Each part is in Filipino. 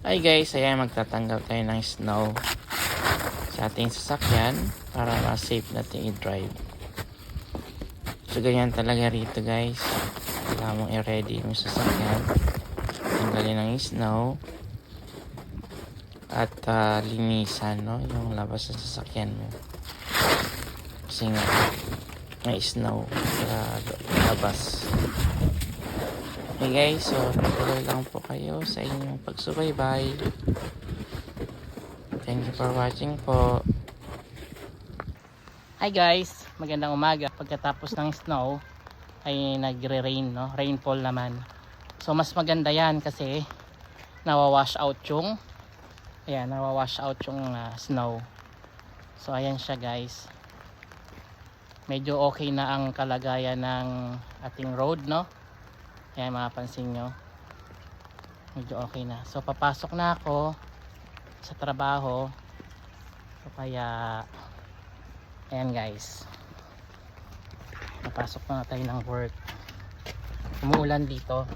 Hi guys, ayan magtatanggal tayo ng snow sa ating sasakyan para ma-safe natin i-drive. So ganyan talaga rito guys. Kailangan mong i-ready yung sasakyan. Tanggalin ng snow at ah, linisan no yung labas ng sasakyan mo. Kasi nga may snow sa labas. Okay guys, so tuloy lang po kayo sa inyong pagsubaybay. Thank you for watching po. Hi guys, magandang umaga. Pagkatapos ng snow ay nagre-rain, no? Rainfall naman. So mas maganda yan kasi nawawash out yung ayan, nawawash out yung ah, snow. So ayan siya guys. Medyo okay na ang kalagayan ng ating road, no? Ayan, mapapansin nyo. Medyo okay na. So, papasok na ako sa trabaho. So, kaya, ayan guys. Napasok na tayo ng work. Umuulan dito.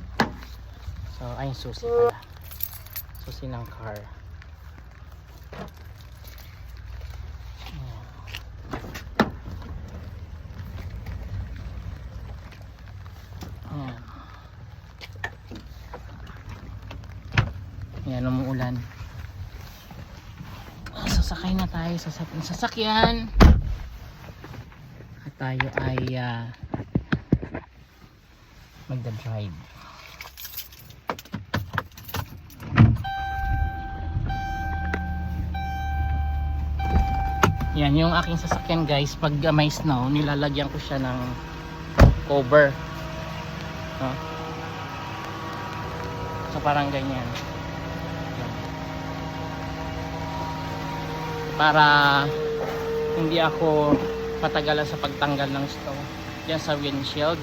So, ayun susi pala. Susi ng car. Yan, umuulan. Ah, Sasakay na tayo sa sasakyan. At tayo ay uh, magda-drive. Yan, yung aking sasakyan guys, pag uh, may snow, nilalagyan ko siya ng cover. No? So parang ganyan. Para hindi ako patagalan sa pagtanggal ng snow yan sa windshield.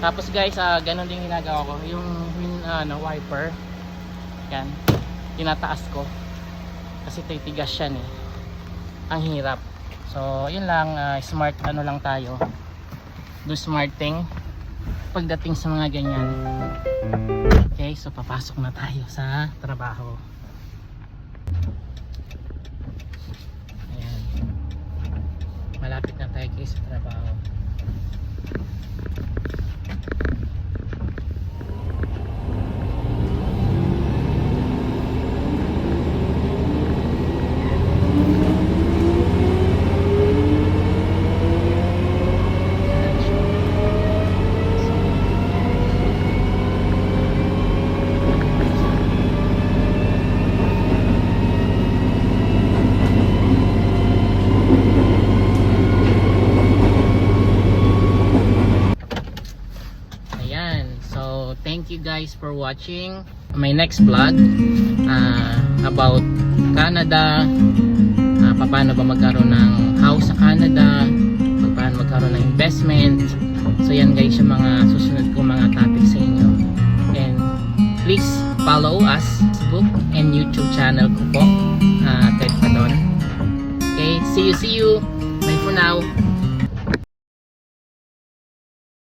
Tapos guys ah ganun din ginagawa ko. Yung win, ano, wiper yan tinataas ko. Kasi titigas yan eh. Ang hirap. So yun lang ah, smart ano lang tayo. Do smart thing. Pagdating sa mga ganyan. Okay so papasok na tayo sa trabaho Ayan. Malapit na tayo guys sa trabaho. Ayan. So, thank you guys for watching my next vlog uh, about Canada. Uh, paano ba magkaroon ng house sa Canada? Paano magkaroon ng investment? So, yan guys yung mga susunod kong mga topic sa inyo. And please follow us Facebook and YouTube channel ko po. Uh, Ted Padon. Okay, see you, see you. Bye for now.